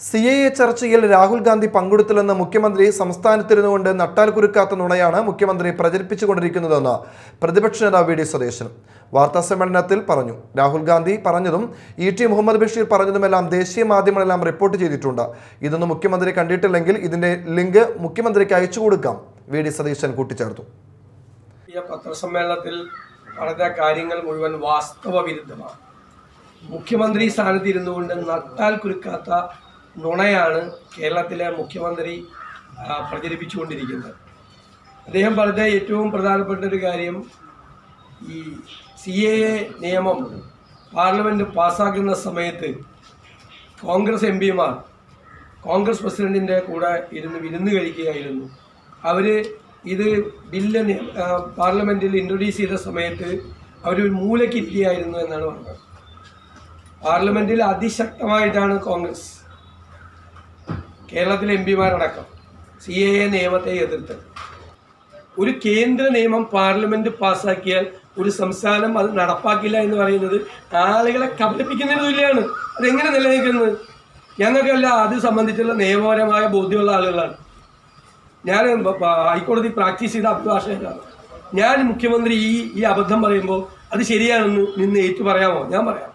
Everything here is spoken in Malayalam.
സി എ എ ചർച്ചയിൽ രാഹുൽ ഗാന്ധി പങ്കെടുത്തില്ലെന്ന് മുഖ്യമന്ത്രി സംസ്ഥാനത്തിരുന്നുകൊണ്ട് നട്ടാൽ കുരുക്കാത്ത നുണയാണ് മുഖ്യമന്ത്രി പ്രചരിപ്പിച്ചുകൊണ്ടിരിക്കുന്നതെന്ന് പ്രതിപക്ഷ നേതാവ് വി ഡി സതീശൻ വാർത്താ സമ്മേളനത്തിൽ പറഞ്ഞു. രാഹുൽ ഗാന്ധി പറഞ്ഞതും ഇ ടി മുഹമ്മദ് ബഷീർ പറഞ്ഞതുമെല്ലാം ദേശീയ മാധ്യമങ്ങളെല്ലാം റിപ്പോർട്ട് ചെയ്തിട്ടുണ്ട്. ഇതൊന്നും മുഖ്യമന്ത്രി കണ്ടിട്ടില്ലെങ്കിൽ ഇതിന്റെ ലിങ്ക് മുഖ്യമന്ത്രിക്ക് അയച്ചു കൊടുക്കാം. വി ഡി സതീശൻ കൂട്ടിച്ചേർത്തു. പത്രസമ്മേളനത്തിൽ പറഞ്ഞ കാര്യങ്ങൾ മുഴുവൻ വാസ്തവ വിരുദ്ധമാണ് മുഖ്യമന്ത്രി സ്ഥാനത്ത് ഇരുന്നുകൊണ്ട് നട്ടാൽ കുലുക്കാത്ത നുണയാണ് കേരളത്തിലെ മുഖ്യമന്ത്രി പ്രചരിപ്പിച്ചുകൊണ്ടിരിക്കുന്നത്. അദ്ദേഹം പറഞ്ഞ ഏറ്റവും പ്രധാനപ്പെട്ട ഒരു കാര്യം ഈ സി എ എ നിയമം പാർലമെന്റ് പാസ്സാക്കുന്ന സമയത്ത് കോൺഗ്രസ് എം പിമാർ കോൺഗ്രസ് പ്രസിഡന്റിന്റെ കൂടെ ഇരുന്ന് വിരുന്ന് കഴിക്കുകയായിരുന്നു. അവർ ഇത് ബില്ല് പാർലമെന്റിൽ ഇൻട്രൊഡ്യൂസ് ചെയ്ത സമയത്ത് അവർ ഒരു മൂലക്കിരിക്കുകയായിരുന്നു എന്നാണ് പറഞ്ഞത്. പാർലമെന്റിൽ അതിശക്തമായിട്ടാണ് കോൺഗ്രസ്. കേരളത്തിലെ എം പിമാരടക്കം സി എ എ നിയമത്തെ എതിർത്ത് ഒരു കേന്ദ്ര നിയമം പാർലമെന്റ് പാസ്സാക്കിയാൽ ഒരു സംസ്ഥാനം അത് നടപ്പാക്കില്ല എന്ന് പറയുന്നത് ആളുകളെ കബലിപ്പിക്കുന്നതിന് തുല്യമാണ് അതെങ്ങനെ നിലനിൽക്കുന്നത്? ഞങ്ങൾക്കല്ല അത് സംബന്ധിച്ചുള്ള നിയമപരമായ ബോധ്യമുള്ള ആളുകളാണ്. ഞാൻ ഹൈക്കോടതി പ്രാക്ടീസ് ചെയ്ത അഭിഭാഷകനാണ്. ഞാൻ മുഖ്യമന്ത്രി ഈ ഈ അബദ്ധം പറയുമ്പോൾ അത് ശരിയാണെന്ന് നിന്ന് ഏറ്റു പറയാമോ ഞാൻ പറയാം.